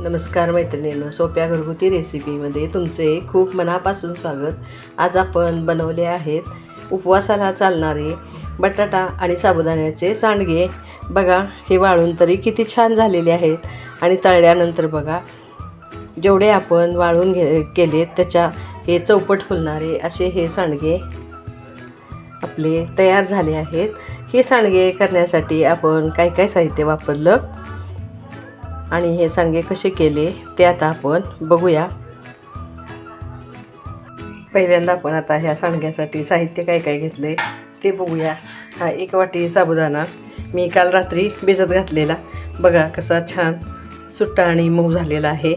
नमस्कार मैत्रिणींनो सोप्या घरगुती रेसिपीमध्ये तुमचे खूप मनापासून स्वागत. आज आपण बनवले आहेत उपवासाला चालणारे बटाटा आणि साबुदाण्याचे सांडगे. बघा हे वाळून तरी किती छान झालेले आहेत. आणि तळल्यानंतर बघा जेवढे आपण वाळून घे केले त्याच्या हे चौपट फुलणारे असे हे सांडगे आपले तयार झाले आहेत. हे सांडगे करण्यासाठी आपण काय काय साहित्य वापरलं? आणि हे सांडगे कसे केले ते आता आपण बघूया. पहिल्यांदा आपण आता ह्या सांडग्यासाठी साहित्य काय काय घेतले ते बघूया. हा एक वाटी साबुदाणा. मी काल रात्री भिजत घातलेला. बघा कसा छान सुट्टा आणि मऊ झालेला आहे.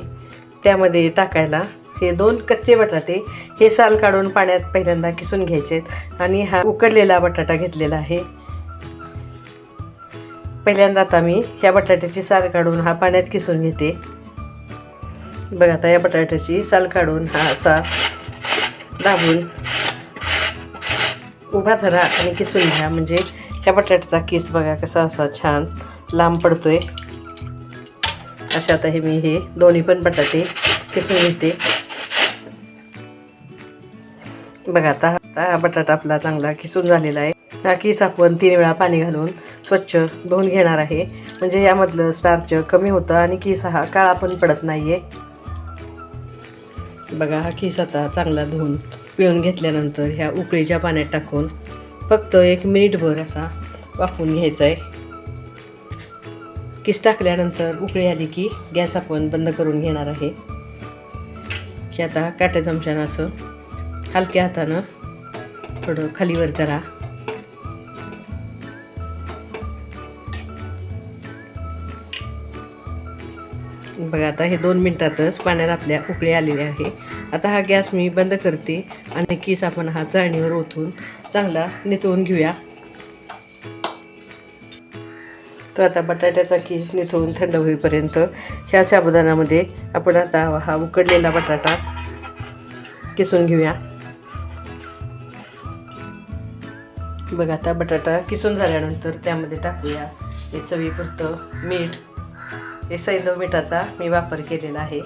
त्यामध्ये टाकायला हे दोन कच्चे बटाटे हे साल काढून पाण्यात पहिल्यांदा किसून घ्यायचे आहेत आणि हा उकडलेला बटाटा घेतलेला आहे. पहिल्यांदा आता मी ह्या बटाट्याची साल काढून हा पाण्यात किसून घेते. बघा आता या बटाट्याची साल काढून हा असा दाबून उभा धरा आणि किसून घ्या. म्हणजे ह्या बटाट्याचा किस बघा कसा असा छान लांब पडतोय. अशा आता हे मी हे दोन्ही पण बटाटे किसून घेते. बघा आता आता हा बटाटा आपला चांगला किसून झालेला आहे. हा किस आपण तीन वेळा पाणी घालून स्वच्छ धुवून घेणार आहे. म्हणजे यामधलं स्टार्च कमी होतं आणि किस हा काळा पण पडत नाही आहे बघा हा किस आता चांगला धुवून पिळून घेतल्यानंतर ह्या उकळीच्या पाण्यात टाकून फक्त एक मिनिटभर असा वाफवून घ्यायचा आहे किस टाकल्यानंतर उकळी आली की गॅस आपण बंद करून घेणार आहे. की आता काट्या चमच्यानं असं हलक्या हातानं थोडं खालीवर करा. बघा आता हे दोन मिनटातच पाण्याला आपल्या उकळी आलेली आहे. आता हा गॅस मी बंद करते आणि किस आपण हा चाळणीवर ओतून चांगला निथळून घेऊया. तो आता बटाट्याचा किस निथळून थंड होईपर्यंत ह्या साबुदानामध्ये आपण आता हा उकडलेला बटाटा किसून घेऊया. बघा आता बटाटा किसून झाल्यानंतर त्यामध्ये टाकूया. हे चवीपुरतं मीठ हे सैंधव मिठाचा मी वापर केलेला आहे.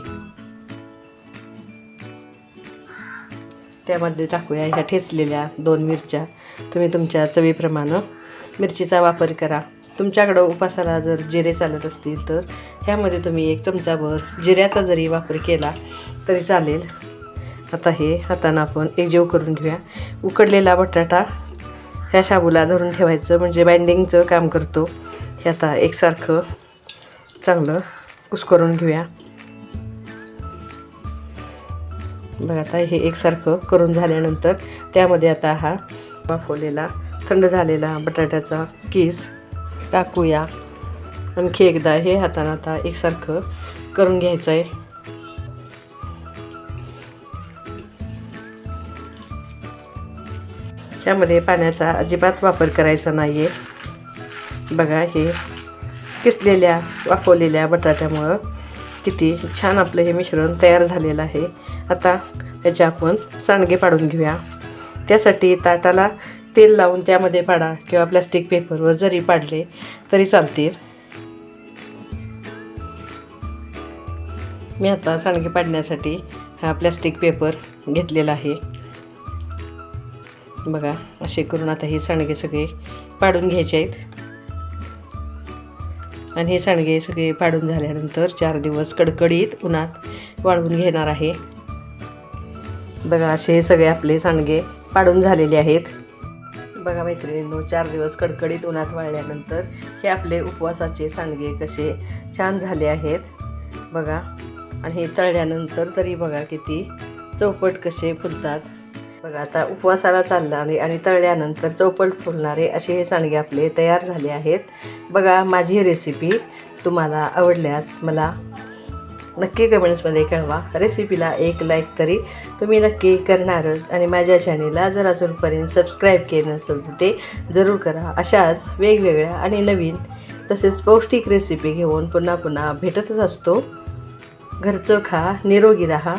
त्यामध्ये टाकूया ह्या ठेचलेल्या दोन मिरच्या. तुम्ही तुमच्या चवीप्रमाणे मिरचीचा वापर करा. तुमच्याकडं उपासाला जर जिरे चालत असतील तर ह्यामध्ये तुम्ही एक चमचाभर जिऱ्याचा जरी वापर केला तरी चालेल. आता हे हातानं आपण एकजीव करून घेऊया. उकडलेला बटाटा ह्या शाबूला धरून ठेवायचं म्हणजे बाइंडिंगचं काम करतो. हे आता एकसारखं चांगलं. कुस्करून घेऊया. बघा आता हे एकसारखं करून झाल्यानंतर त्यामध्ये आता हा वाफवलेला थंड झालेला बटाट्याचा किस टाकूया. आणखी एकदा हे हातानं आता एकसारखं करून घ्यायचं आहे त्यामध्ये पाण्याचा अजिबात वापर करायचा नाही आहे बघा हे किसलेल्या वाफवलेल्या बटाट्यामुळं किती छान आपलं हे मिश्रण तयार झालेलं आहे. आता याचे आपण सांडगे पाडून घेऊया. त्यासाठी ताटाला तेल लावून त्यामध्ये पाडा किंवा प्लास्टिक पेपरवर जरी पाडले तरी चालतील. मी आता सांडगे पाडण्यासाठी हा प्लास्टिक पेपर घेतलेला आहे. बघा असे करून आता हे सांडगे सगळे पाडून घ्यायचे आहेत. आणि हे सांडगे सगळे पाडून झाल्यानंतर चार दिवस कडकडीत उन्हात वाळवून घेणार आहे. बघा असे सगळे आपले सांडगे पाडून झालेले आहेत. बघा मैत्रिणींनो चार दिवस कडकडीत उन्हात वाळल्यानंतर हे आपले उपवासाचे सांडगे कसे छान झाले आहेत. बघा आणि हे तळल्यानंतर तरी बघा किती चौपट कसे फुलतात. बघा आता उपवासाला चालणारे आणि तळल्यानंतर चौपट फुलणारे असे हे सांडगे आपले तयार झाले आहेत. बघा माझी रेसिपी तुम्हाला आवडल्यास मला नक्की कमेंट्समध्ये कळवा. रेसिपीला एक लाईक तरी तुम्ही नक्की करणारच आणि माझ्या चॅनेलला जर अजूनपर्यंत सबस्क्राईब केलं नसेल तर ते जरूर करा. अशाच वेगवेगळ्या आणि नवीन तसेच पौष्टिक रेसिपी घेऊन पुन्हा पुन्हा भेटतच असतो. घरचं खा निरोगी राहा.